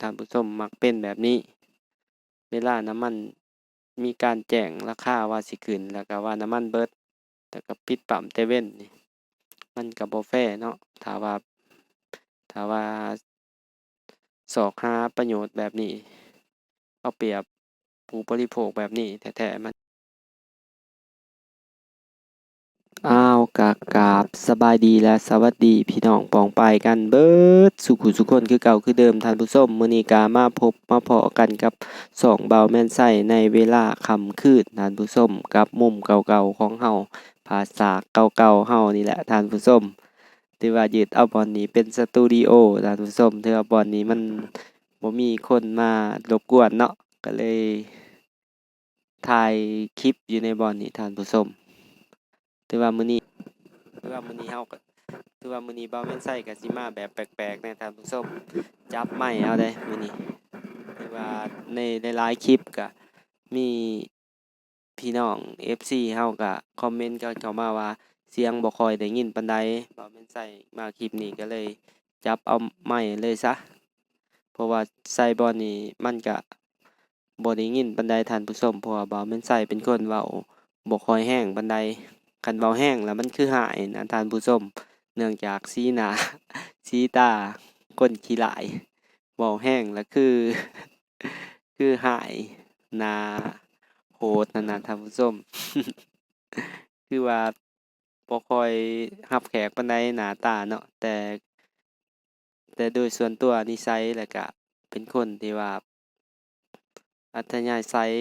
ท่านผู้ชมมักเป็นแบบนี้ เวลาน้ำมันมีการแจ้งราคาว่าสิขึ้นแล้วก็ว่าน้ำมันเบิดแต่ก็ปิดปั๊มเตเว่นนี่มันกับบแฟร์เนาะถ้าว่าถ้าว่าสอกหาประโยชน์แบบนี้ เอาเปรียบผู้บริโภคแบบนี้แท้ๆมัน อ้าวก็กราบสบายดีและสวัสดีพี่น้องปองไปกันเบิดสุขุสุขคนคือเก่าคือเดิมทานผู้ชมมือนีก็มาพบมาพอกันกับช่องเบาแม่นไส้ในเวลาคำคืนทานผู้ชมกับมุมเก่าๆของเฮาภาษาเก่าๆเฮานี่แหละทานผู้ชมที่ว่ายึดเอาบอนนี้เป็นสตูดิโอทานผู้ชมที่ว่าบอนนี้มันบ่มีคนมารบกวนเนาะก็เลยถ่ายคลิปอยู่ในบอนนี้ทานผู้ชม ถือว่ามื้อนี้ถือว่ามื้อนี้เฮาก็ถือว่ามื้อนี้เบาแม่นไส้ก็สิมาแบบแปลกๆแหน่ท่านผู้ชมจับไม้เอาเด้มื้อนี้ถือว่าในหลายๆคลิปก็มีพี่น้อง FC เฮาก็คอมเมนต์กันเข้ามาว่าเสียงบ่ค่อยได้ยินปานใดเบาแม่นไส้มาคลิปนี้ก็เลยจับเอาไม้เลยซะเพราะว่าใส่บ่นี้มันก็บ่ได้ยินปานใดท่านผู้ชมเพราะว่าเบาแม่นไส้เป็นคนเว้าบ่ค่อยแรงปานใด คันเว้าแรงแล้วมันคือหายนะท่านผู้ชมเนื่องจากสีหนาสีตาคนขี้ร้ายเว้าแรงแล้วคือ คือหายนาโหดนั่นน่ะท่านผู้ชมคือว่าบ่ค่อยรับแขกปานใดหน้าตาเนาะแต่ แต่โดยส่วนตัวนิสัยแล้วก็เป็นคนที่ว่า อัธยาศัย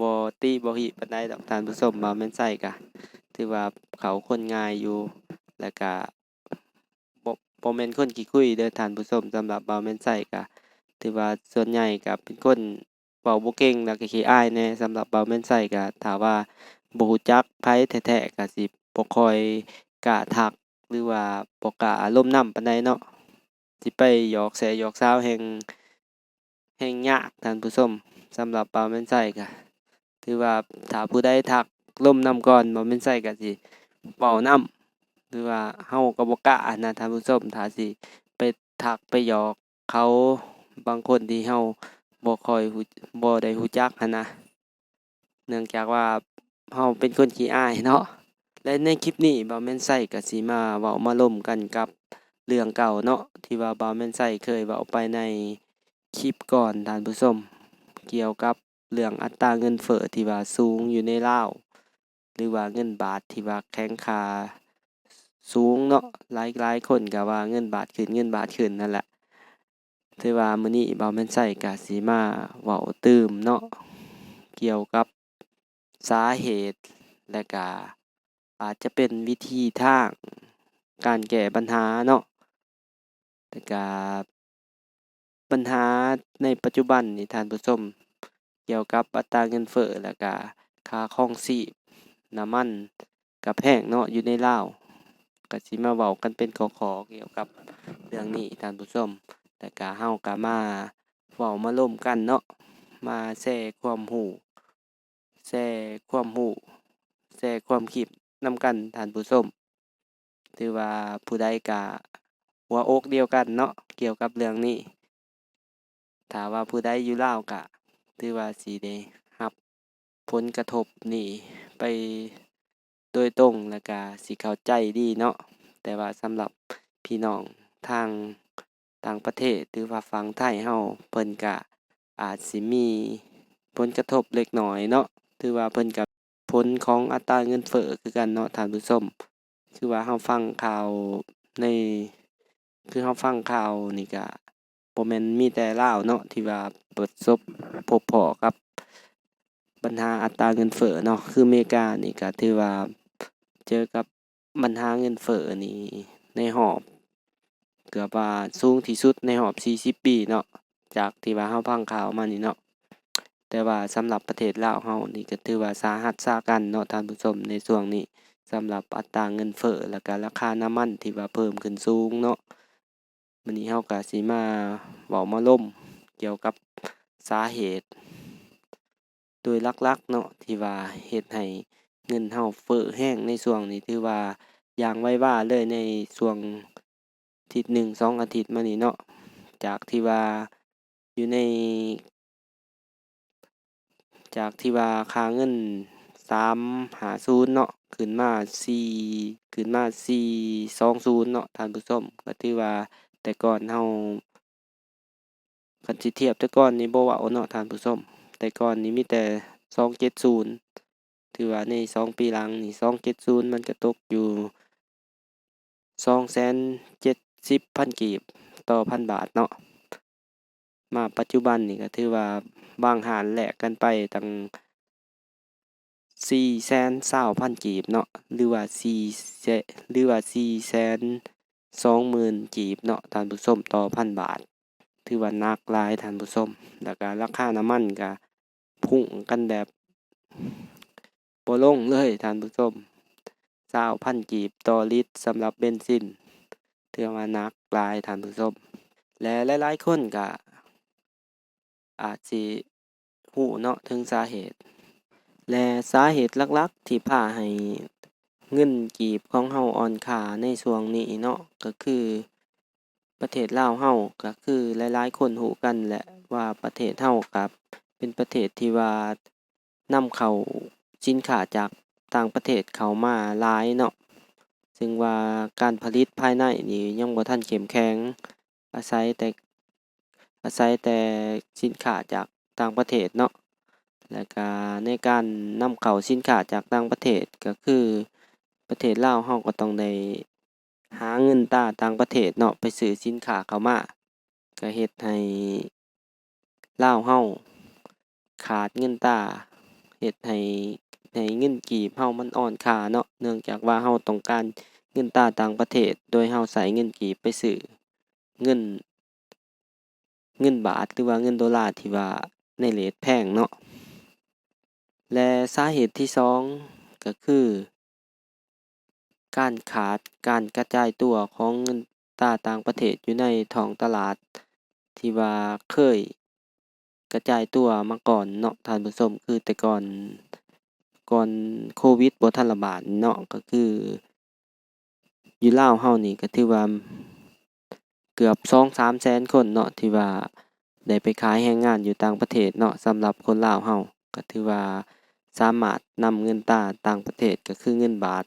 บ่ติบ่หิปานใดดอกทานผู้ชมบาแม่นไส้ก็ถือว่าเขาคนง่ายอยู่แล้วก็บ่บ่แม่นคนขี้คุยเด้อท่านผู้ชมสำหรับบาแม่นไส้ก็ถือว่าส่วนใหญ่ก็เป็นคนเว้าบ่เก่งแล้วก็ขี้อายแน่สำหรับบาแม่นไส้ก็ถ้าว่าบ่รู้จักไผแท้ๆก็สิบ่ค่อยกล้าทักหรือว่าบ่กล้าอาลมน้ำปานใดเนาะสิไปหยอกแซะหยอกซาวแฮ่งแฮ่งยากท่านผู้ชมสำหรับเบาแม่นไส้ก็ ถือว่าถ้าผู้ใดทักลมนำก่อนบาแม่นไส้ก็สิเว้านำหรือว่าเฮาก็บ่กล้านะท่านผู้ชมถ้าสิไปทักไปหยอกเขาบางคนที่เฮาบ่ค่อยรู้บ่ได้รู้จักหั้นนะ เนื่องจากว่าเฮาเป็นคนขี้อายเนาะ และในคลิปนี้บาแม่นไส้ก็สิมาเว้ามาร่มกันกับเรื่องเก่าเนาะที่ว่าบาแม่นไส้เคยเว้าไปในคลิปก่อนท่านผู้ชมเกี่ยวกับ เรื่องอัตราเงินเฟ้อที่ว่าสูงอยู่ในลาวหรือว่าเงินบาทที่ว่าแข็งค่าสูงเนาะหลายหลายคนก็ว่าเงินบาทขึ้นเงินบาทขึ้นนั่นแหละถือว่ามื้อนี้เบาแม่นไส้ก็สิมาเว้าตื่มเนาะเกี่ยวกับสาเหตุและก็อาจจะเป็นวิธีทางการแก้ปัญหาเนาะแล้วก็ปัญหาในปัจจุบันนี่ท่านผู้ชม เกี่ยวกับอัตราเงินเฟ้อแล้วก็ค่าครองชีพน้ำมันก็แพงเนาะอยู่ในลาวก็สิมาเว้ากันเป็นข้อเกี่ยวกับเรื่องนี้ท่านผู้ชมแล้วก็เฮาก็มาเว้ามาร่วมกันเนาะมาแชร์ความรู้แชร์ความรู้แชร์ความคิดนำกันท่านผู้ชมถือว่าผู้ใดก็หัวอกเดียวกันเนาะเกี่ยวกับเรื่องนี้ถ้าว่าผู้ใดอยู่ลาวก็ ถือว่าสิได้รับผลกระทบนี้ไปโดยตรงแล้วก็สิเข้าใจดีเนาะแต่ว่าสำหรับพี่น้องทางต่างประเทศหรือว่าฝั่งไทยเฮาเพิ่นก็อาจสิมีผลกระทบเล็กน้อยเนาะถือว่าเพิ่นก็ผลของอัตราเงินเฟ้อคือกันเนาะท่านผู้ชมคือว่าเราฟังข่าวในคือเราฟังข่าวนี่ก็ บ่แม่นมีแต่ลาวเนาะที่ว่าประสบพบพ้อกับปัญหาอัตราเงินเฟ้อเนาะ คืออเมริกานี่ก็ถือว่าเจอกับปัญหาเงินเฟ้อนี่ในรอบ เกือบว่าสูงที่สุดในรอบ 40 ปีเนาะ จากที่ว่าเราฟังข่าวมานี่เนาะ แต่ว่าสำหรับประเทศลาวเรานี่ก็ถือว่าสาหัสสากันเนาะท่านผู้ชมในช่วงนี้สำหรับอัตราเงินเฟ้อแล้วก็ราคาน้ำมันที่ว่าเพิ่มขึ้นสูงเนาะ มื้อนี้เราก็สิมาเว้ามาร่มเกี่ยวกับสาเหตุ โดยหลักๆเนาะที่ว่าเฮ็ดให้เงินเราเฟ้อแรงในช่วงนี้ถือว่าอย่างไว้ว่าเลยในช่วงอาทิตย์หนึ่งสองอาทิตย์มานี้เนาะจากที่ว่าอยู่ใน จากที่ว่าค่าเงิน350เนาะขึ้นมา4ขึ้นมา420เนาะท่านผู้ชมก็ถือว่า แต่ก่อนเราคันสิเทียบแต่ก่อนนี่บ่ว้าเนาะท่านผู้ชมแต่ก่อนนี่มีแต่270ถือว่าใน2ปีหลังนี่270มันก็ตกอยู่270,000กีบต่อพันบาทเนาะมาปัจจุบันนี่ก็ถือว่าบางหานแหลกกันไปตั้ง420,000กีบเนาะหรือว่า4แสหรือว่า 420,000กีบเนาะทานผู้ชมต่อพันบาท ถือว่าหนักหลายทานผู้ชมแล้วก็ราคาน้ำมันก็พุ่งกันแบบบ่ลงเลยทานผู้ชม20,000กีบต่อลิตรสำหรับเบนซินถือว่าหนักหลายทานผู้ชมและหลายๆคนก็อาจสิรู้เนาะถึงสาเหตุ และสาเหตุลักๆที่พาให้ เงินกีบของเราอ่อนค่าในช่วงนี้เนาะ ก็คือ ประเทศลาวเราก็คือหลายๆ คนรู้กันแหละว่าประเทศเราก็เป็นประเทศที่ว่านำเข้าสินค้าจากต่างประเทศเข้ามาหลายเนาะ ซึ่งว่าการผลิตภายในนี่ยังบ่ทันเข้มแข็ง อาศัยแต่อาศัยแต่สินค้าจากต่างประเทศเนาะ แล้วก็ในการนำเข้าสินค้าจากต่างประเทศก็คือ ประเทศลาวเราก็ต้องได้หาเงินตาต่างประเทศเนาะ ไปซื้อสินค้าเข้ามาก็เฮ็ดให้ลาวเราขาดเงินตา เฮ็ดให้ให้เงินกีบเรามันอ่อนค่าเนาะ เนื่องจากว่าเราต้องการเงินตาต่างประเทศ โดยเราใช้เงินกีบไปซื้อเงิน เงินบาทหรือว่าเงินดอลลาร์ที่ว่าในเรตแพงเนาะ และสาเหตุที่2ก็คือ การขาดการกระจายตัวของเงินตราต่างประเทศอยู่ในท้องตลาด ที่ว่าเคยกระจายตัวมาก่อนเนาะท่านผู้ชมคือแต่ก่อนก่อนโควิดบ่ทันระบาดเนาะก็คือ อยู่ลาวเรานี่ก็ถือว่าเกือบ2-3แสนคนเนาะที่ว่าได้ไปขายแรงงานอยู่ต่างประเทศเนาะสำหรับคนลาวเราก็ถือว่าสามารถนำเงินตราต่างประเทศก็คือเงินบาท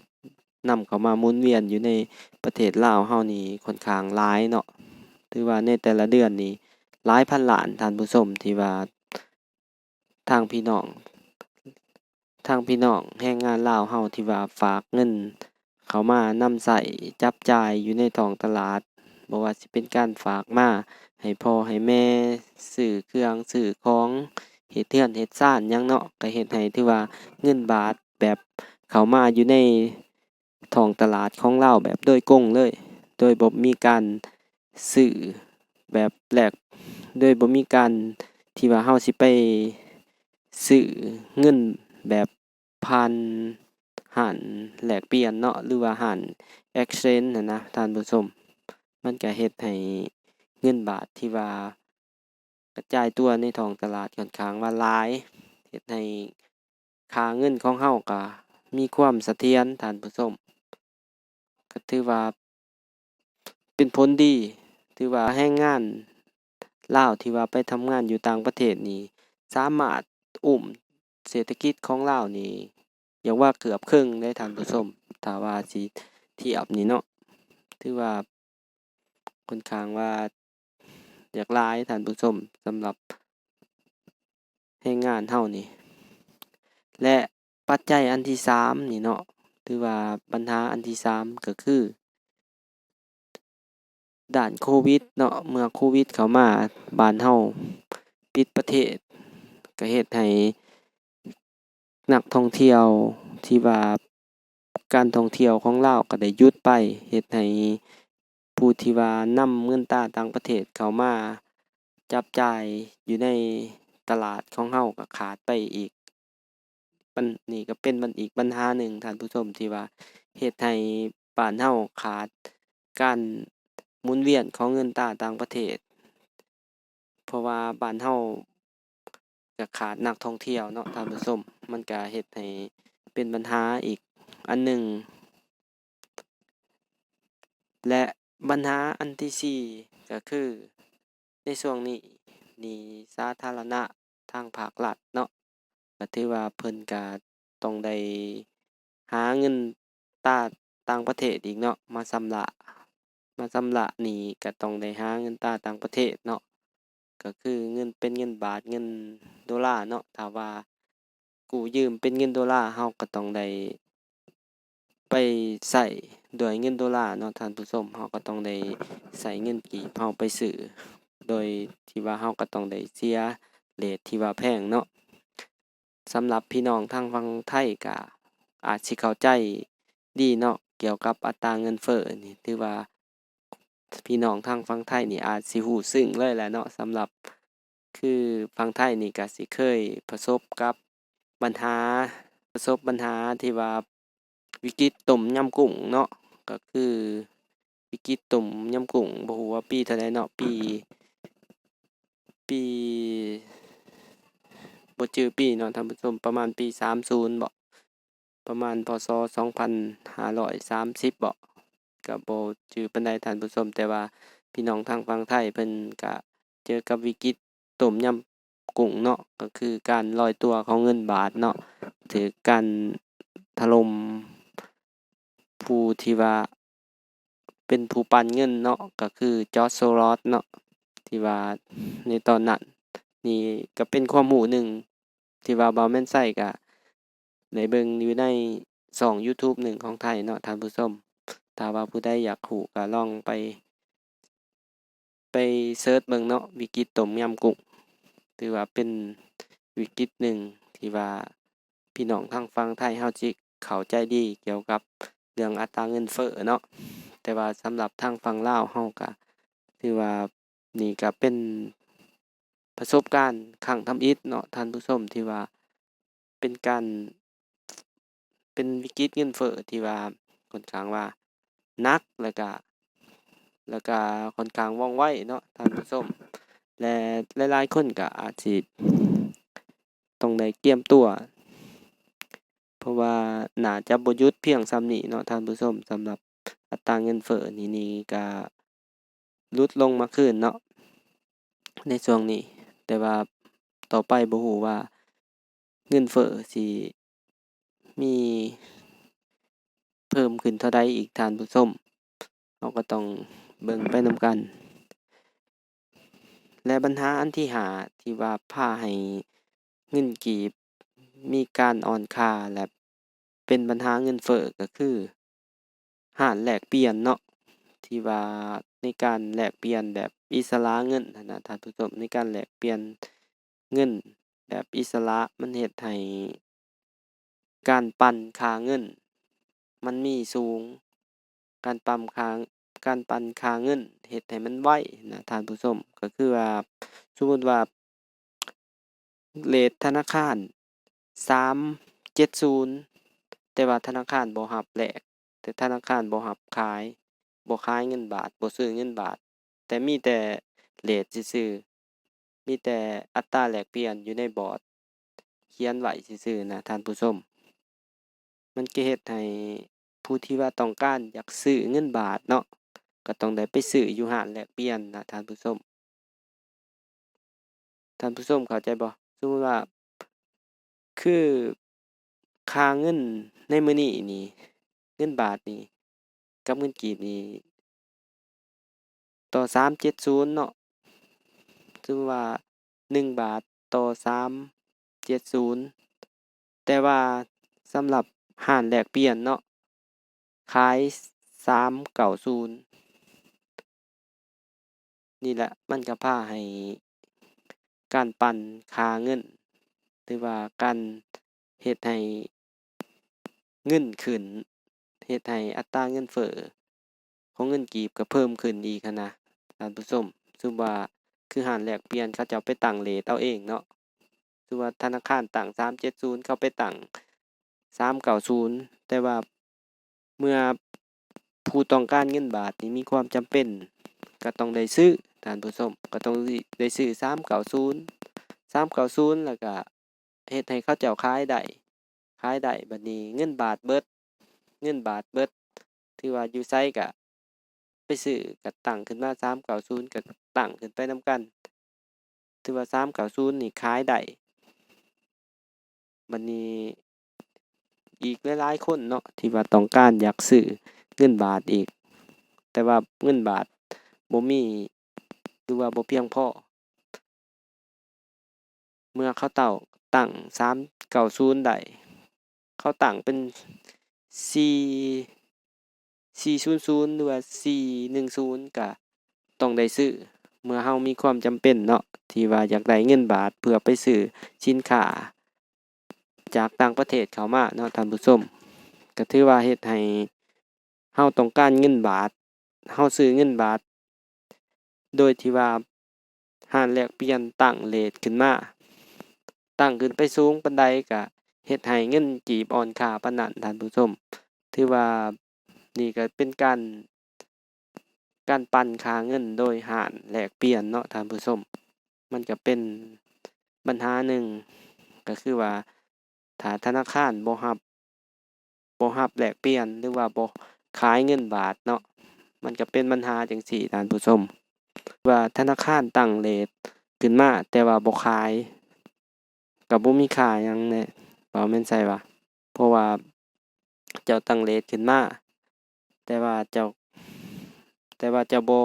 นำเข้ามาหมุนเวียนอยู่ในประเทศลาวเรานี่ค่อนข้างหลายเนาะถือว่าในแต่ละเดือนนี่หลายพันล้านท่านผู้ชมที่ว่าทางพี่น้อง ทางพี่น้องแรงงานลาวเราที่ว่าฝากเงิน เข้ามานำใช้จับจ่ายอยู่ในท้องตลาดบ่ว่าสิเป็นการฝากมาให้พ่อให้แม่ซื้อเครื่องซื้อของเฮ็ดเรือนเฮ็ดชานหยังเนาะก็เฮ็ดให้ถือว่าเงินบาทแบบเข้ามาอยู่ใน ท้องตลาดของเราแบบโดยตรงเลย โดยบ่มีการซื้อแบบแหลกโดยบ่มีการที่ว่าเราสิไปซื้อเงินแบบผ่านห้านแหลกเปลี่ยนเนาะหรือว่าห้าน exchange นั่นนะท่านผู้ชมมันก็เฮ็ดให้เงินบาทที่ว่ากระจายตัวในท้องตลาดค่อนข้างว่าหลายเฮ็ดให้ค่าเงินของเราก็มีความเสถียรท่านผู้ชม ก็ถือว่า เป็นผลดี ถือว่าแรงงานลาวที่ว่าไปทำงานอยู่ต่างประเทศนี่ สามารถอุ้มเศรษฐกิจของลาวนี่อย่ากว่าเกือบครึ่งเลยท่านผู้ชมถ้าว่าสิเทียบนี่เนาะถือว่าค่อนข้างว่าอยากลายท่านผู้ชมสำหรับแรงงานเรานี่และปัจจัยอันที่3นี่เนาะ ถือว่าปัญหาอันที่3ก็คือด้านโควิดเนาะเมื่อโควิดเข้ามาบ้านเราปิดประเทศก็เฮ็ดให้นักท่องเที่ยวที่ว่าการท่องเที่ยวของลาวก็ได้หยุดไปเฮ็ดให้ผู้ที่ว่านำเงินตาต่างประเทศเข้ามาจับจ่ายอยู่ในตลาดของเราก็ขาดไปอีก ปัญนี่ก็เป็นอีกปัญหาหนึ่งท่านผู้ชมที่ว่าเฮ็ดให้บ้านเราขาดการหมุนเวียนของเงินตราต่างประเทศ เพราะว่าบ้านเราก็ขาดนักท่องเที่ยวเนาะท่านผู้ชมมันก็เฮ็ดให้เป็นปัญหาอีกอันหนึ่ง และปัญหาอันที่4ก็คือในช่วงนี้นี้สาธารณะทางภาครัฐเนาะ ก็ถือว่าเพิ่นก็ต้องได้หาเงินตราต่างประเทศอีกเนาะ มาชำระ มาชำระหนี้ก็ต้องได้หาเงินตราต่างประเทศเนาะ ก็คือเงินเป็นเงินบาท เงินดอลลาร์เนาะ ถ้าว่ากู้ยืมเป็นเงินดอลลาร์เราก็ต้องได้ไปใช้ด้วยเงินดอลลาร์เนาะท่านผู้ชมเราก็ต้องได้ใช้เงินกีบเราไปซื้อ โดยที่ว่าเราก็ต้องได้เสียเรตที่ว่าแพงเนาะ สำหรับพี่น้องทางฝั่งไทยก็อาจสิเข้าใจดีเนาะเกี่ยวกับอัตราเงินเฟ้อนี่ถือว่าพี่น้องทางฝั่งไทยนี่อาจสิรู้ซึ้งเลยแหละเนาะสำหรับคือฝั่งไทยนี่ก็สิเคยประสบกับปัญหาประสบปัญหาที่ว่าวิกฤตต้มยำกุ้งเนาะก็คือวิกฤตต้มยำกุ้งบ่รู้ว่าปีเท่าใดเนาะปี ปี บ่จื้อปีเนาะท่านผู้ชมประมาณปี 30บ่ประมาณพ.ศ.2530บ่ก็บ่จื้อปานใดท่านผู้ชมแต่ว่าพี่น้องทางฝั่งไทยเพิ่นก็เจอกับวิกฤตต้มยำกุ้งเนาะก็คือการลอยตัวของเงินบาทเนาะถูกการถล่มผู้ที่ว่าเป็นผู้ปันเงินเนาะก็คือ George Soros เนาะที่ว่าในตอนนั้นนี่ก็เป็นความรู้หนึ่ง ที่ว่าบาแม่นไช้ก็ได้เบิงอยู่ในช่องยูทูบหนึ่งของไทยเนาะท่านผู้ชมถ้าว่าผู้ใดอยากรู้ก็ลองไป ไปเซิร์ชเบิงเนาะวิกฤตต้มยำกุ้งถือว่าเป็นวิกฤตหนึ่งที่ว่าพี่น้องทางฝั่งไทยเราสิเข้าใจดีเกี่ยวกับเรื่องอัตราเงินเฟ้อเนาะแต่ว่าสำหรับทางฝั่งลาวเราก็ถือว่านี่ก็เป็น ประสบการณ์ครั้งทำอิฐเนาะท่านผู้ชมที่ว่าเป็นการเป็นวิกฤตเงินเฟ้อที่ว่าค่อนข้างว่านักแล้วก็แล้วก็ค่อนข้างว่องไวเนาะท่านผู้ชมและหลายๆคนก็อาจสิต้องได้เตรียมตัว เพราะว่าน่าจะบ่ยุดเพียงส่ำนี้เนาะท่านผู้ชมสำหรับอัตราเงินเฟ้อนี่นี่ก็ลดลงมาคืนเนาะในช่วงนี้ แต่ว่าต่อไปบ่รู้ว่าเงินเฟ้อสิมีเพิ่มขึ้นเท่าใดอีกท่านผู้ชมเราก็ต้องเบิ่งไปนำกัน และปัญหาอันที่หาที่ว่าพาให้เงินกีบมีการอ่อนค่าและเป็นปัญหาเงินเฟ้อก็คือร้านแลกเปลี่ยนเนาะที่ว่าในการแลกเปลี่ยนแบบ อิสระเงินนะท่านผู้ชมในการแลกเปลี่ยนเงิน แบบอิสระมันเฮ็ดให้การปั่นค่าเงิน มันมีสูง การปั๊มค่าการปั่นค่าเงินเฮ็ดให้มันไหวนะท่านผู้ชมก็คือว่าสมมติว่าเรตธนาคาร370แต่ว่าธนาคารบ่รับแลกแต่ธนาคารบ่รับขายบ่ขายเงินบาทบ่ซื้อเงินบาท แต่มีแต่เรตซื่อๆมีแต่อัตราแลกเปลี่ยนอยู่ในบอร์ดเขียนไว้ซื่อๆนะท่านผู้ชมมันก็เฮ็ดให้ผู้ที่ว่าต้องการอยากซื้อเงินบาทเนาะก็ต้องได้ไปซื้ออยู่ร้านแลกเปลี่ยนนะท่านผู้ชมท่านผู้ชมเข้าใจบ่สมมุติว่า คือค่าเงินในมื้อนี้นี่ เงินบาทนี่ กับเงินกีบนี่ ต่อ370เจ็ดศูนย์เนาะสมมุติว่า1บาทต่อ370แต่ว่าสำหรับร้านแลกเปลี่ยนเนาะขาย390นี่แหละมันก็พาให้การปั่นคาเงิน หรือว่าการเฮ็ดให้เงินขึ้นเฮ็ดให้อัตราเงินเฟ้อของเงินกีบก็เพิ่มขึ้นอีกนะ ท่านผู้ชมสมมุติว่าคือร้านแลกเปลี่ยนเขาเจ้าไปตั้งเรตเอาเองเนาะสมมุติว่าธนาคารตั้ง370 เขาไปตั้ง390 แต่ว่าเมื่อผู้ต้องการเงินบาทนี่มีความจำเป็น ก็ต้องได้ซื้อท่านผู้ชมก็ต้องได้ซื้อ390 390แล้วก็เฮ็ดให้เขาเจ้าขายได้ขายได้บัดนี้เงินบาทเบิด เงินบาทเบิดถือว่าอยู่ไสก็ ไปซื้อก็ตั้งขึ้นมา390ก็ตั้งขึ้นไปนำกัน ถือว่า390นี่ขายได้บัดนี้อีกหลายๆคนเนาะที่ว่าต้องการอยากซื้อเงินบาทอีก แต่ว่าเงินบาทบ่มีหรือว่าบ่เพียงพอเมื่อเขาเต้าตั้ง390ได้เขาตั้งเป็น4 400หรือว่า410ก็ต้องได้ซื้อ เมื่อเรามีความจำเป็นเนาะที่ว่าอยากได้เงินบาทเพื่อไปซื้อสินค้าจากต่างประเทศเข้ามาเนาะท่านผู้ชมก็ถือว่าเฮ็ดให้เราต้องการเงินบาทเราซื้อเงินบาท โดยที่ว่าร้านแลกเปลี่ยนตั้งเรตขึ้นมาตั้งขึ้นไปสูงปานใดก็เฮ็ดให้เงินกีบอ่อนค่าปานนั้นท่านผู้ชมถือว่า นี่ก็เป็นการการปั่นค่าเงินโดยร้านแลกเปลี่ยนเนาะท่านผู้ชมมันก็เป็นปัญหาหนึ่งก็คือว่าถ้าธนาคารบ่รับบ่รับแลกเปลี่ยนหรือว่าบ่ขายเงินบาทเนาะมันก็เป็นปัญหาจั่งซี้ท่านผู้ชมว่าธนาคารตั้งเรตขึ้นมาแต่ว่าบ่ขายก็บ่มีค่าหยังแน่บ่แม่นไสวะเพราะว่าเจ้าตั้งเรตขึ้นมา แต่ว่าเจ้า แต่ว่าเจ้าบ่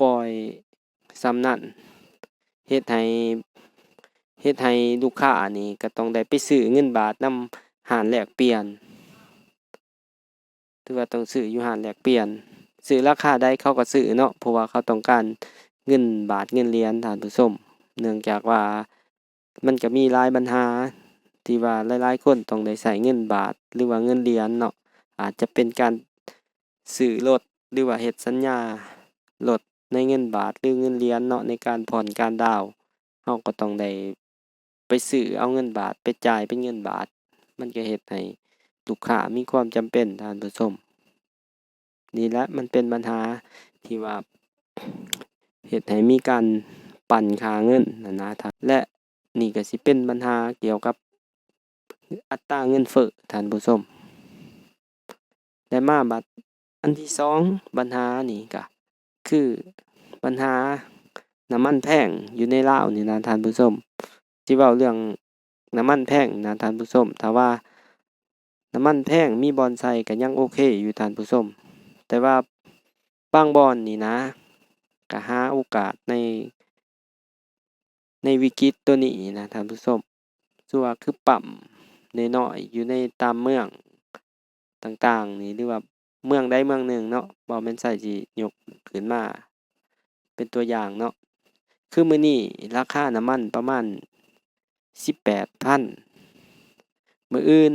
ปล่อยส่ำนั้นเฮ็ดให้เฮ็ดให้ลูกค้านี่ก็ต้องได้ไปซื้อเงินบาทนำร้านแลกเปลี่ยนถือว่าต้องซื้ออยู่ร้านแลกเปลี่ยนซื้อราคาใดเขาก็ซื้อเนาะเพราะว่าเขาต้องการเงินบาทเงินเหรียญท่านผู้ชมเนื่องจากว่ามันก็มีหลายปัญหาที่ว่าหลายๆคนต้องได้ใช้เงินบาทหรือว่าเงินเหรียญเนาะอาจจะเป็นการ ซื้อรถหรือว่าเฮ็ดสัญญารถในเงินบาทหรือเงินเหรียญเนาะในการผ่อนการดาวเราก็ต้องได้ไปซื้อเอาเงินบาทไปจ่ายเป็นเงินบาท มันก็เฮ็ดให้ลูกค้ามีความจำเป็นท่านผู้ชมนี่แหละมันเป็นปัญหาที่ว่าเฮ็ดให้มีการปั่นค่าเงินนั่นนะท่านและนี่ก็สิเป็นปัญหาเกี่ยวกับอัตราเงินเฟ้อท่านผู้ชมและมาบัด อันที่สองปัญหานี่ก็คือปัญหาน้ำมันแพงอยู่ในลาวนี่นะท่านผู้ชมสิเว้าเรื่องน้ำมันแพงนะท่านผู้ชมถ้าว่าน้ำมันแพงมีบอนใส่ก็ยังโอเคอยู่ท่านผู้ชมแต่ว่าบางบอนนี่นะก็หาโอกาสใน ในวิกฤตตัวนี้นะท่านผู้ชมส่วคือปั๊มน้อยๆอยู่ในตามเมืองต่างๆ นี่หรือว่า เมืองใดเมืองหนึ่งเนาะบ่แม่นไสสิยกขึ้นมา เป็นตัวอย่างเนาะคือมื้อนี้ราคาน้ำมันประมาณ18,000มื้ออื่น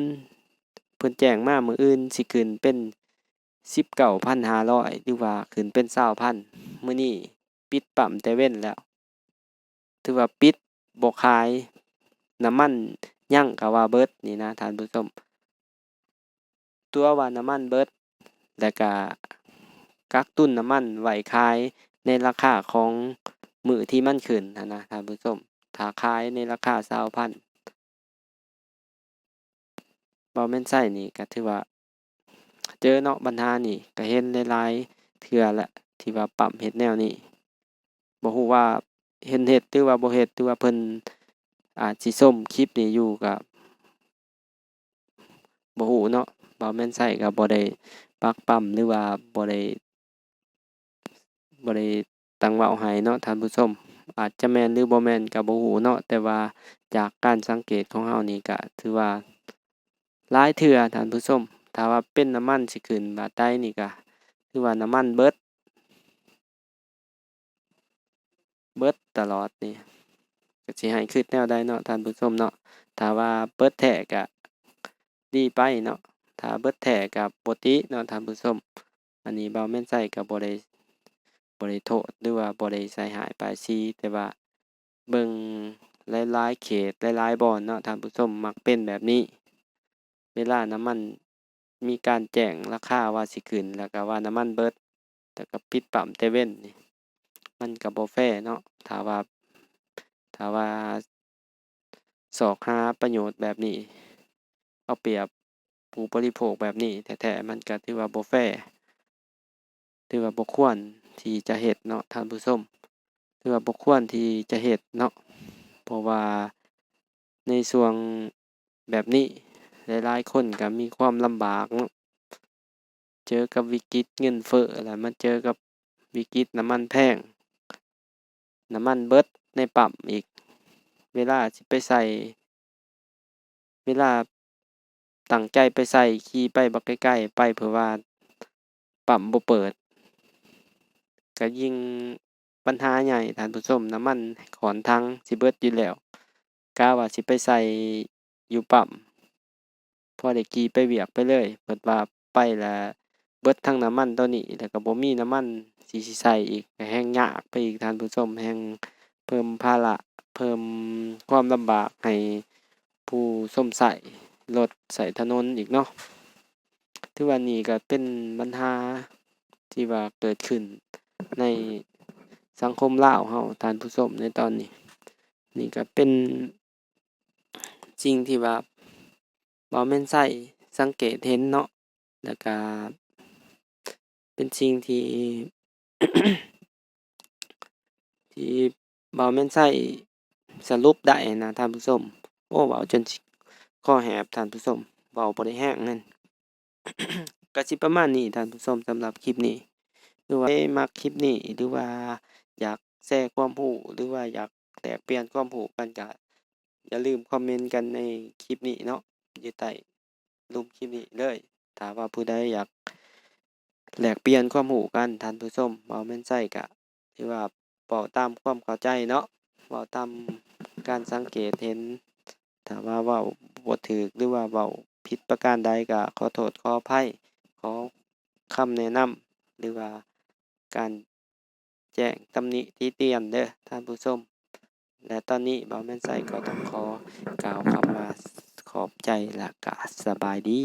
เพิ่นแจ้งมามื้ออื่นสิขึ้นเป็น19,500หรือว่าขึ้นเป็น20,000มื้อนี้ปิดปั๊มแต่เว้นแล้ว ถือว่าปิดบ่ขายน้ำมันยังก็ว่าเบิดนี่นะท่านผู้ชมตัวว่าน้ำมันเบิด แล้วก็กักตุนน้ำมันไว้ขายในราคาของมือที่มันขึ้นะนะท่านผู้ชมถ้าขายในราคา20,000บ่แม่นไสนี่ก็ถือว่า เจอเนาะปัญหานี่ก็เห็นหลายๆเทื่อแล้วที่ว่าปั๊มเฮ็ดแนวนี้บ่ฮู้ว่าเห็นเฮ็ดหรือว่าบ่เฮ็ดหรือว่าเพิ่นอาจสิชมคลิปนี้อยู่ก็บ่ฮู้เนาะบ่แม่นไสก็บ่ได้ ปักปั๊มหรือว่าบ่ได้บ่ได้ตั้งเว้าให้เนาะท่านผู้ชมอาจจะแม่นหรือบ่แม่นก็บ่ฮู้เนาะแต่ว่าจากการสังเกตของเรานี่ก็ถือว่าหลายเทื่อท่านผู้ชมถ้าว่าเป็นน้ำมันสิขึ้นบาทใดนี่ก็คือว่าน้ำมันเบิด เบิดตลอดนี่ก็สิให้คิดแนวใดเนาะท่านผู้ชมเนาะถ้าว่าเบิดแท้ก็ดีไปเนาะ ถ้าเบิดแท้ก็บ่ติเนาะท่านผู้ชมอันนี้เบ่แม่นไสก็บ่ได้บ่ได้โทษหรือว่าบ่ได้ใส่ร้ายป้ายสีแต่ว่าเบิ่งหลายๆเขตหลายๆบ่อนเนาะท่านผู้ชมมักเป็นแบบนี้ เวลาน้ำมันมีการแจ้งราคาว่าสิขึ้นแล้วก็ว่าน้ำมันเบิดแล้วก็ปิดปั๊มแต่เว้นนี่มันก็บ่แฟร์เนาะถ้าว่าถ้าว่าสอกหาประโยชน์แบบนี้ เอาเปรียบ ผู้บริโภคแบบนี้แท้ๆมันก็ถือว่าบ่แฟร์ถือว่าบ่ควรที่จะเฮ็ดเนาะท่านผู้ชมถือว่าบ่ควรที่จะเฮ็ดเนาะเพราะว่าในช่วงแบบนี้หลายๆคนก็มีความลำบากเนาะเจอกับวิกฤตเงินเฟ้อแล้วมาเจอกับวิกฤตน้ำมันแพงน้ำมันเบิดในปั๊มอีก เวลาสิไปใส่เวลา ตั้งใจไปใส่ขี่ไปบักไกล้ๆไปเพื่อว่าปั๊มบ่เปิด ก็ยิ่งปัญหาใหญ่ท่านผู้ชมน้ำมันขอนถังสิเบิดอยู่แล้วกะว่าสิไปใส่อยู่ปั๊มพอได้ขี่ไปเวียกไปเลยเบิดว่าไปแล้วเบิดทั้งน้ำมันตัวนี้แล้วก็บ่มีน้ำมันสิสิใส่อีกแฮ่งยากไปอีกท่านผู้ชมแฮ่งเพิ่มภาระเพิ่มความลำบากให้ผู้ส้มใช้ รถใช้ถนนอีกเนาะถือว่านี่ก็เป็นปัญหาที่ว่าเกิดขึ้นในสังคมลาวเราทานผู้ชมในตอนนี้ นี่ก็เป็นสิ่งที่ว่าบ่แม่นใช้สังเกตเห็นเนาะแล้วก็เป็นสิ่งที่ ที่บ่แม่นใช้สรุปได้นะท่านผู้ชมโอ้เว้าจน สิคอแหบท่านผู้ชมเว้าบ่ได้แรงนั่นก็สิประมาณนี้ท่านผู้ชมสำหรับคลิปนี้ หรือว่ามักคลิปนี้หรือว่าอยากแชร์ความรู้หรือว่าอยากแลกเปลี่ยนความรู้กันก็อย่าลืมคอมเมนต์กันในคลิปนี้เนาะอยู่ใต้รูปคลิปนี้เลยถ้าว่าผู้ใดอยากแลกเปลี่ยนความรู้กันท่านผู้ชมเบ่แม่นใช้ก็ถือว่าเว้าตามความเข้าใจเนาะเว้าตามการสังเกตเห็นถ้าว่าเว้า บ่ถูกหรือว่าเว้าผิดประการใดก็ขอโทษขออภัย ขอคำแนะนำหรือว่าการแจ้งตำหนิติเตียนเด้อท่านผู้ชมและตอนนี้บ่แม่นไสก็ต้องขอกล่าวคำว่าขอบใจและกะสบายดี